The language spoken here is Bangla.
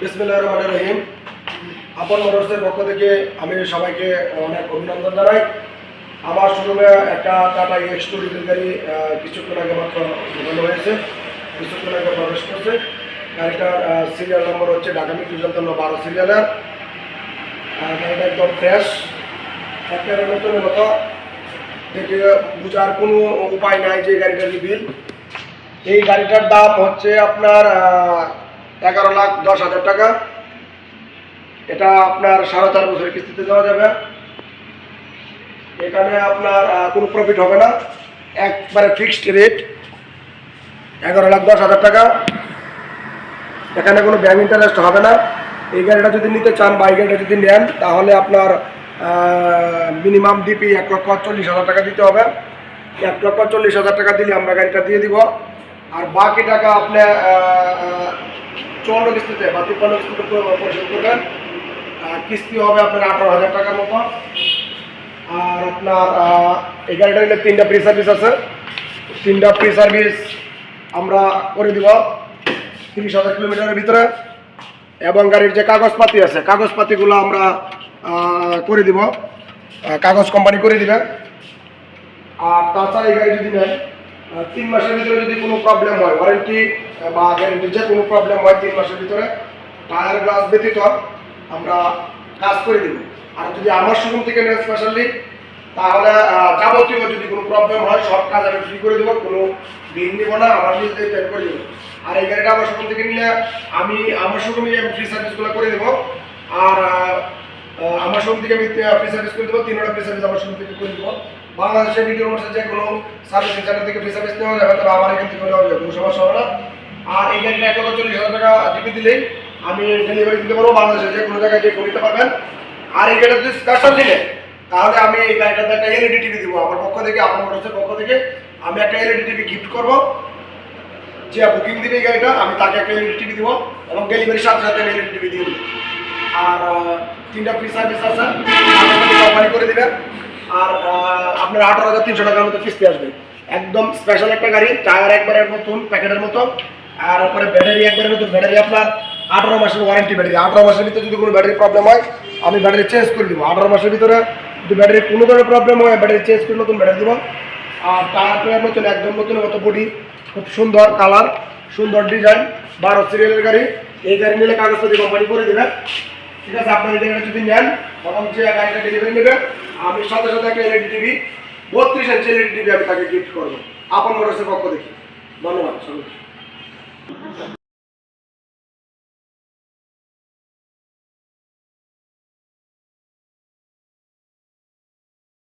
বিসমিল্লাহ রহমান রহিম। আপন মোটরসের পক্ষ থেকে আমি সবাইকে অনেক অভিনন্দন জানাই। আমার শোরুমে একটা টাটা এক্স টু রিটেল গাড়ি কিছুক্ষণ আগে মাত্র ঢোকানো হয়েছে। কিছুক্ষণ আগে প্রবেশ করছে। গাড়িটার সিরিয়াল নম্বর হচ্ছে ঢাকা মিটু যন্ত্র বারো সিরিয়ালের গাড়িটা একদম ফ্রেশ একটা নতুন মতো দেখে বোঝার কোনো উপায় নাই যে গাড়িটার বিল এই গাড়িটার দাম হচ্ছে আপনার এগারো লাখ দশ হাজার টাকা। এটা আপনার সাড়ে চার বছরের কিস্তিতে দেওয়া যাবে। এখানে আপনার কোনো প্রফিট হবে না। একবারে ফিক্সড রেট এগারো লাখ দশ হাজার টাকা। এখানে কোনো ব্যাংক ইন্টারেস্ট হবে না। এই গাড়িটা যদি নিতে চান বা এই গাড়িটা যদি নেন, তাহলে আপনার মিনিমাম ডিপি এক লক্ষ চল্লিশ হাজার টাকা দিতে হবে। এক লক্ষ চল্লিশ হাজার টাকা দিলে আমরা গাড়িটা দিয়ে দিব। আর বাকি টাকা আপনি চৌন্ন কিস্তিতে বা তিপ্পান্ন কিস্তিতে পরিশোধ করবেন। কিস্তি হবে আপনার আঠারো হাজার টাকার মতো। আর আপনার এই গাড়িটা তিনটা প্রি সার্ভিস আছে। তিনটা প্রি সার্ভিস আমরা করে দিব তিরিশ হাজার কিলোমিটারের ভিতরে। এবং গাড়ির যে কাগজপাতি আছে কাগজপাতিগুলো আমরা করে দিব। কাগজ কোম্পানি করে দিবে আর তাছাড়া এই গাড়ি যদি আহ, তিন মাসের ভিতরে যদি কোনো প্রবলেম হয় ওয়ারেন্টি বা গ্যারেন্টির যে কোনো প্রবলেম হয় তিন মাসের ভিতরে টায়ার গ্লাস ব্যতীত আমরা কাজ করে দিব। আর যদি আমার শোরুম থেকে নেন স্পেশালি তাহলে যাবতীয় যদি কোনো প্রবলেম হয়, সব কাজ আমি ফ্রি করে দেবো, কোনো বিল নিব না, আমার নিজে পেড করে দেবো। আর এই গাড়িটা আমার শোরুম থেকে নিলে আমি, আমার শোরুমে আমি ফ্রি সার্ভিসগুলো করে দেবো। আর আমার শোরুম থেকে আমি ফ্রি সার্ভিস করে দেবো তিনটা ফ্রি সার্ভিস আমার শোরুম থেকে করে দেবো। বাংলাদেশের ভিডিও মোটরসের যে কোনো সার্ভিস সেন্টার থেকে ফ্রি সার্ভিস নেওয়া যাবে, তবে আমার এখান থেকে নেওয়া যাবে সমস্যা হবে না। আর এই গাড়িটা এক লক্ষ চল্লিশ হাজার টাকা ডিপি দিলেই আমি ডেলিভারি দিতে পারব বাংলাদেশের যে কোনো জায়গায় গিয়ে নিতে পারবেন। আর এই গাড়িটা যদি স্পেশাল নিলে তাহলে আমি এই গাড়িটাতে একটা এলইডি টিভি দিব। আমার পক্ষ থেকে, আপনার মোটরসের পক্ষ থেকে আমি একটা এলইডি টিভি গিফট করব। যে বুকিং দিবে এই গাড়িটা, আমি তাকে একটা এলইডি টিভি দিব এবং ডেলিভারির সাথে সাথে এলইডি টিভি দিয়ে দেবো। আর তিনটা ফ্রি সার্ভিস আছে। কোম্পানি করে দিবে আর আপনার আঠারো হাজার তিনশো টাকার মতো কিস্তি আসবে। একদম স্পেশাল একটা গাড়ি টায়ার একবারে নতুন প্যাকেটের মতো। আর তারপরে ব্যাটারি একবারে নতুন ব্যাটারি আপনার আঠারো মাসের ওয়ারেন্টি ব্যাটারি আঠারো মাসের ভিতরে যদি কোনো ব্যাটারি প্রবলেম হয়, আমি ব্যাটারি চেঞ্জ করে দিব। আঠারো মাসের ভিতরে যদি ব্যাটারি কোনো ধরনের প্রবলেম হয় ব্যাটারি চেঞ্জ করে নতুন ব্যাটারি দিব। আর টায়ার নতুন একদম নতুন মতো বডি খুব সুন্দর কালার সুন্দর ডিজাইন বারো সিরিয়ালের গাড়ি। এই গাড়ি নিলে কাগজপত্র কোম্পানি করে দেবে ঠিক আছে, আপনার এটা যদি নেন তখন যে গাড়িটা ডেলিভারি নেবেন আমি সাথে সাথে একটা এলইডি টিভি বত্রিশ ইঞ্চি এলইডি টিভি আমি তাকে গিফট করব। আপন মানুষের পক্ষ দেখি ধন্যবাদ সবাই